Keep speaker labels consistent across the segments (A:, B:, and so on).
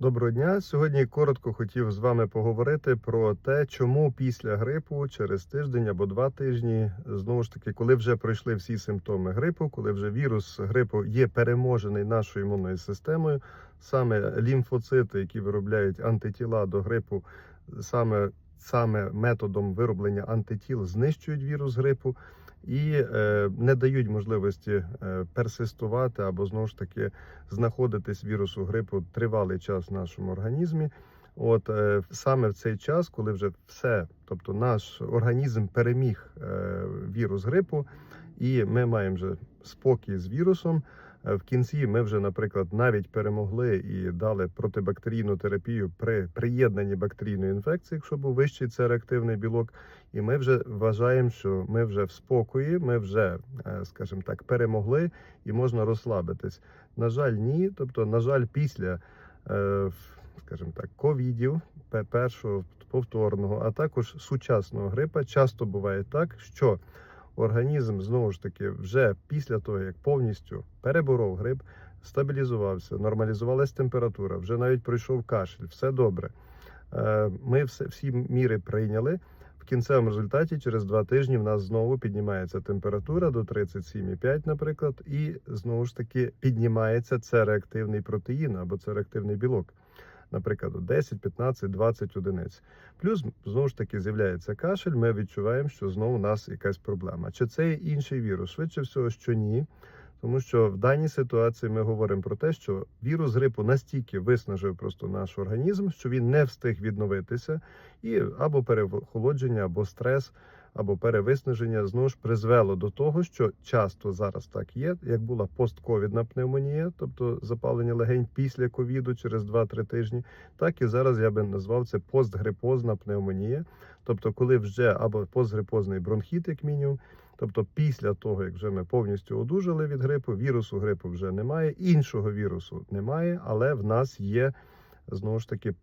A: Доброго дня. Сьогодні коротко хотів з вами поговорити про те, чому після грипу через тиждень або два тижні, знову ж таки, коли вже пройшли всі симптоми грипу, коли вже вірус грипу є переможений нашою імунною системою, саме лімфоцити, які виробляють антитіла до грипу, саме саме методом вироблення антитіл знищують вірус грипу і е, не дають можливості е, персистувати або знову ж таки знаходитись вірусу грипу тривалий час в нашому організмі. От е, саме в цей час, коли вже все, тобто наш організм переміг е, вірус грипу, і ми маємо вже спокій з вірусом. Е, В кінці ми вже, наприклад, навіть перемогли і дали протибактерійну терапію при приєднанні бактерійної інфекції, якщо був вищий це реактивний білок. І ми вже вважаємо, що ми вже в спокої, ми вже, е, скажімо так, перемогли і можна розслабитись. На жаль, ні. Тобто, на жаль, після, е, скажімо так, ковідів, першого повторного, а також сучасного грипа, часто буває так, що організм знову ж таки вже після того, як повністю переборов грип, стабілізувався, нормалізувалась температура, вже навіть пройшов кашель, все добре. Е, Ми всі міри прийняли. В кінцевому результаті через два тижні в нас знову піднімається температура до 37,5, наприклад, і знову ж таки піднімається це реактивний протеїн або це реактивний білок, наприклад, 10, 15, 20 одиниць. Плюс знову ж таки з'являється кашель. Ми відчуваємо, що знову у нас якась проблема. Чи це є інший вірус? Швидше всього, що ні. Тому що в даній ситуації ми говоримо про те, що вірус грипу настільки виснажив просто наш організм, що він не встиг відновитися, і або переохолодження, або стрес, або перевиснаження знову ж призвело до того, що часто зараз так є, як була постковідна пневмонія, тобто запалення легень після ковіду через 2-3 тижні, так і зараз я би назвав це постгрипозна пневмонія, тобто коли вже або постгрипозний бронхіт, як мінімум. Тобто, після того, як вже ми повністю одужали від грипу, вірусу грипу вже немає, іншого вірусу немає, але в нас є знову ж таки е,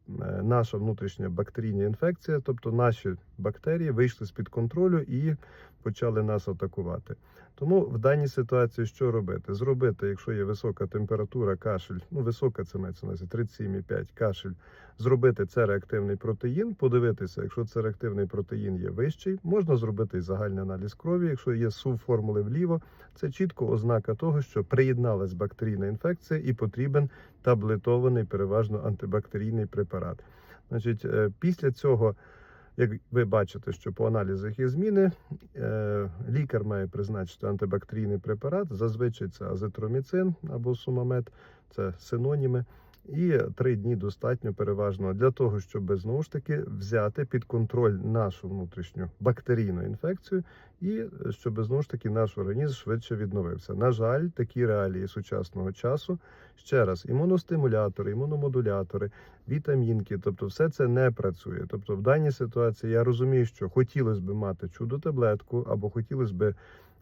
A: наша внутрішня бактерійна інфекція, тобто наші бактерії вийшли з під контролю і почали нас атакувати. Тому в даній ситуації що робити? Зробити, якщо є висока температура, кашель, ну висока це мається на увазі 37,5 кашель, зробити це реактивний протеїн, подивитися, якщо це реактивний протеїн є вищий, можна зробити і загальний аналіз крові. Якщо є сув формули вліво, це чітко ознака того, що приєдналась бактерійна інфекція і потрібен таблетований, переважно антибактерійний препарат. Значить, е, після цього. Як ви бачите, що по аналізах є зміни, е, лікар має призначити антибактерійний препарат. Зазвичай це азитроміцин або сумамет, це синоніми. І три дні достатньо переважно для того, щоб знову ж таки взяти під контроль нашу внутрішню бактерійну інфекцію, і е, щоб знову ж таки наш організм швидше відновився. На жаль, такі реалії сучасного часу. Ще раз, імуностимулятори, імуномодулятори, вітамінки, тобто все це не працює. Тобто, в даній ситуації я розумію, що хотілося б мати чудо таблетку або хотілося б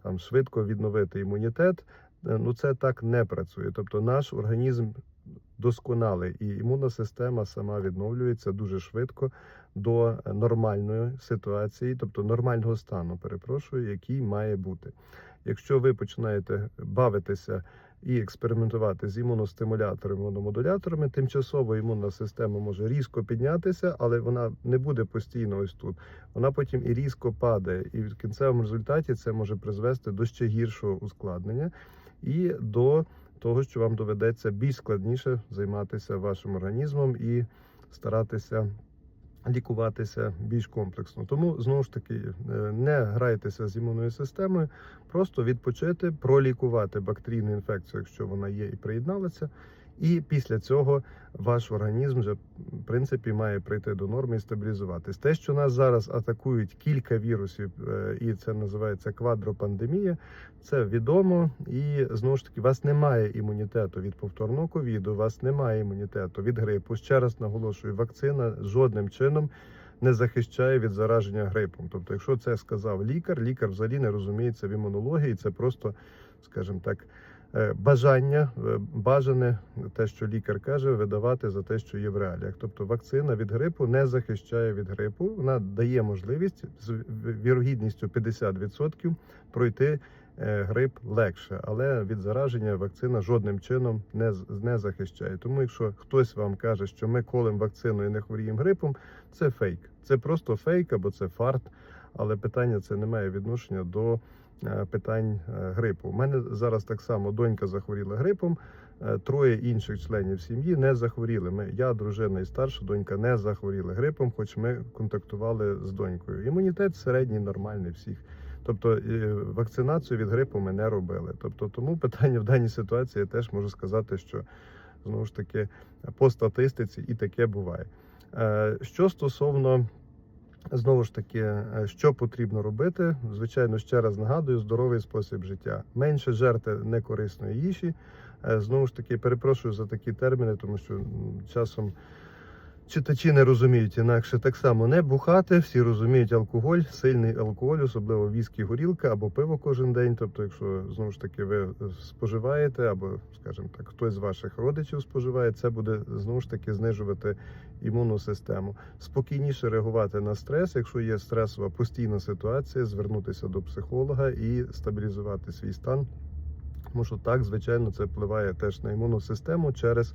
A: там швидко відновити імунітет. Е, Ну це так не працює. Тобто, наш організм досконалий, і імунна система сама відновлюється дуже швидко до нормальної ситуації, тобто нормального стану, перепрошую, який має бути. Якщо ви починаєте бавитися і експериментувати з імуностимуляторами, імуномодуляторами, тимчасово імунна система може різко піднятися, але вона не буде постійно ось тут. Вона потім і різко падає, і в кінцевому результаті це може призвести до ще гіршого ускладнення і до того, що вам доведеться більш складніше займатися вашим організмом і старатися лікуватися більш комплексно. Тому знову ж таки е, не грайтеся з імунною системою, просто відпочити, пролікувати бактерійну інфекцію, якщо вона є і приєдналася. І після цього ваш організм вже в принципі має прийти до норми і стабілізуватись. Те, що нас зараз атакують кілька вірусів, е, і це називається квадропандемія, це відомо. І знову ж таки, вас немає імунітету від повторного ковіду, вас немає імунітету від грипу. Ще раз наголошую, вакцина жодним чином. Не захищає від зараження грипом. Тобто, якщо це сказав лікар, лікар взагалі не розуміється в імунології. Це просто, скажімо так, е, бажання, е, бажане те, що лікар каже, видавати за те, що є в реаліях. Тобто, вакцина від грипу не захищає від грипу. Вона дає можливість з вірогідністю 50% пройти е, грип легше, але від зараження вакцина жодним чином не, не захищає. Тому, якщо хтось вам каже, що ми колем вакцину і не хворіємо грипом, це фейк. Це просто фейк або це фарт. Але питання це не має відношення до питань е, грипу. У мене зараз так само донька захворіла грипом. е, Троє інших членів сім'ї не захворіли. Ми, я, дружина і старша донька не захворіли грипом, хоч ми контактували з донькою. Імунітет середній, нормальний всіх. Тобто е, вакцинацію від грипу ми не робили. Тобто, тому питання в даній ситуації я теж можу сказати, що знову ж таки по статистиці і таке буває. Е, Що стосовно знову ж таки, е, що потрібно робити, звичайно, ще раз нагадую, здоровий спосіб життя. Менше жерти некорисної їжі. Е, Знову ж таки, перепрошую за такі терміни, тому що часом читачі не розуміють інакше так само не бухати. Всі розуміють алкоголь, сильний алкоголь, особливо віскі, горілка або пиво кожен день. Тобто, якщо знову ж таки ви споживаєте, або, скажімо так, хтось з ваших родичів споживає, це буде знову ж таки знижувати імунну систему. Спокійніше реагувати на стрес, якщо є стресова постійна ситуація, звернутися до психолога і стабілізувати свій стан. Тому що так, звичайно, це впливає теж на імунну систему через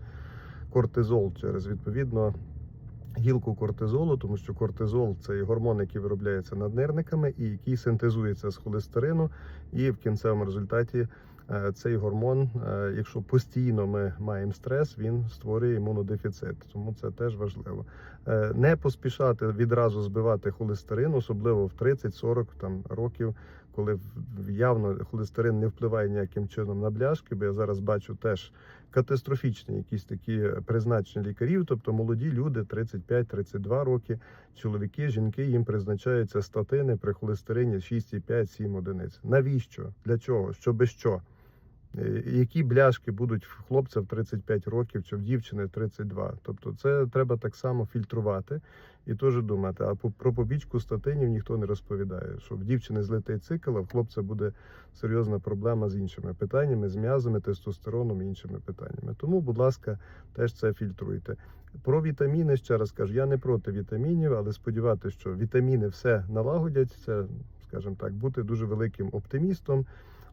A: кортизол, через відповідно гілку кортизолу, тому що кортизол це гормон, який виробляється наднирниками і який синтезується з холестерину, і в кінцевому результаті. е, Цей гормон, е, якщо постійно ми маємо стрес, він створює імунодефіцит, тому це теж важливо. Е, Не поспішати відразу збивати холестерин, особливо в 30-40 там років, коли явно холестерин не впливає ніяким чином на бляшки, бо я зараз бачу теж катастрофічні якісь такі призначення лікарів, тобто молоді люди 35-32 роки, чоловіки, жінки їм призначаються статини при холестерині 6,5-7 одиниць. Навіщо? Для чого? Щоби що? Е, Які бляшки будуть в хлопця в 35 років чи в дівчини в 32? Тобто, це треба так само фільтрувати і теж думати. А про побічку статинів ніхто не розповідає, що в дівчини злитий цикл, а в хлопця буде серйозна проблема з іншими питаннями, з м'язами, тестостероном і іншими питаннями. Тому, будь ласка, теж це фільтруйте. Про вітаміни ще раз кажу, я не проти вітамінів, але сподіватися, що вітаміни все налагодять. Це, скажімо так, бути дуже великим оптимістом.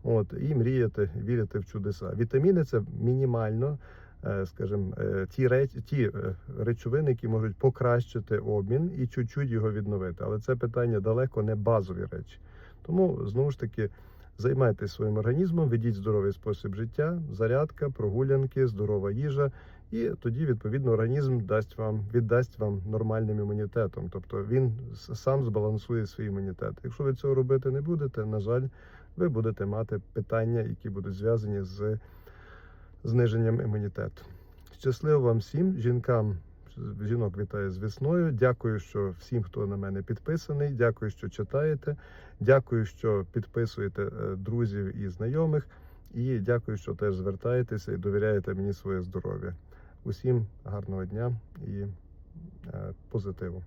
A: От і мріяти, вірити в чудеса. Вітаміни це мінімально, е, скажімо, е, ті речі, ті е, речовини, які можуть покращити обмін і чуть-чуть його відновити. Але це питання далеко не базові речі. Тому знову ж таки займайтеся своїм організмом, ведіть здоровий спосіб життя, зарядка, прогулянки, здорова їжа. І тоді відповідно організм дасть вам віддасть вам нормальним імунітетом. Тобто він сам збалансує свій імунітет. Якщо ви цього робити не будете, на жаль, ви будете мати питання, які будуть зв'язані з зниженням імунітету. Щасливо вам всім, жінкам, жінок вітаю з весною. Дякую, що всім, хто на мене підписаний. Дякую, що читаєте. Дякую, що підписуєте е, друзів і знайомих. І дякую, що теж звертаєтеся і довіряєте мені своє здоров'я. Усім гарного дня і е, позитиву.